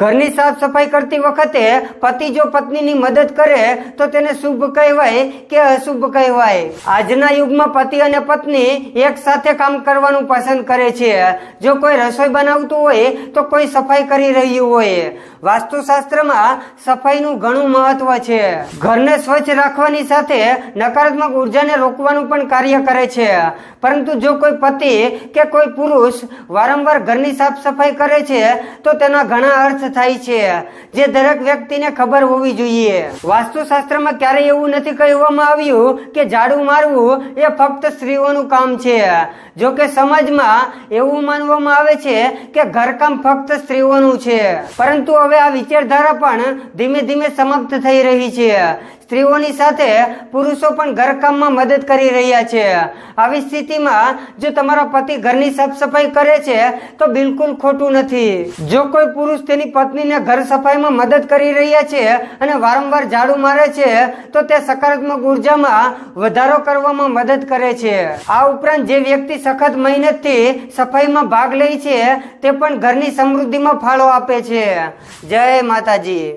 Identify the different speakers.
Speaker 1: ઘરની સાફ સફાઈ કરતી વખતે પતિ જો પત્નીની મદદ કરે, તો તેને શુભ કહેવાય કે અશુભ કહેવાય. આજના યુગમાં પતિ અને પત્ની એક સાથે કામ કરવાનું પસંદ કરે છે. જો કોઈ રસોઈ બનાવતું હોય, તો કોઈ સફાઈ કરી રહ્યું હોય. વાસ્તુશાસ્ત્રમાં સફાઈનું ઘણું મહત્વ છે. ઘરને સ્વચ્છ રાખવાની સાથે નકારાત્મક ઉર્જાને રોકવાનું પણ કાર્ય કરે છે. પરંતુ જો કોઈ પતિ કે કોઈ પુરુષ વારંવાર ઘરની સાફ સફાઈ કરે છે, તો તેના ઘણા અર્થ થાય છે. જે દરેક વ્યક્તિને ખબર હોવી જોઈએ. વાસ્તુશાસ્ત્રમાં ક્યારેય એવું નથી કહેવામાં આવ્યું કે ઝાડુ મારવું એ ફક્ત સ્ત્રીઓનું કામ છે. જો કે સમાજમાં એવું માનવામાં આવે છે કે ઘરકામ ફક્ત સ્ત્રીઓનું છે. પરંતુ હવે આ વિચારધારા પણ ધીમે ધીમે સમાપ્ત થઈ રહી છે. સ્ત્રીઓની સાથે પુરુષો પણ ઘરકામમાં મદદ કરી રહ્યા છે. આવી સ્થિતિમાં જો તમારા પતિ ઘરની સાફ સફાઈ કરે છે, તો બિલકુલ ખોટું નથી. જો કોઈ પુરુષ તેની પત્નીને ઘર સફાઈમાં મદદ કરી રહ્યા છે અને વારંવાર ઝાડુ મારે છે, તો તે સકારાત્મક ઉર્જામાં વધારો કરવામાં મદદ કરે છે. આ ઉપરાંત જે વ્યક્તિ સખત મહેનતથી સફાઈમાં ભાગ લે છે, તે પણ ઘરની સમૃદ્ધિમાં ફાળો આપે છે. જય માતાજી.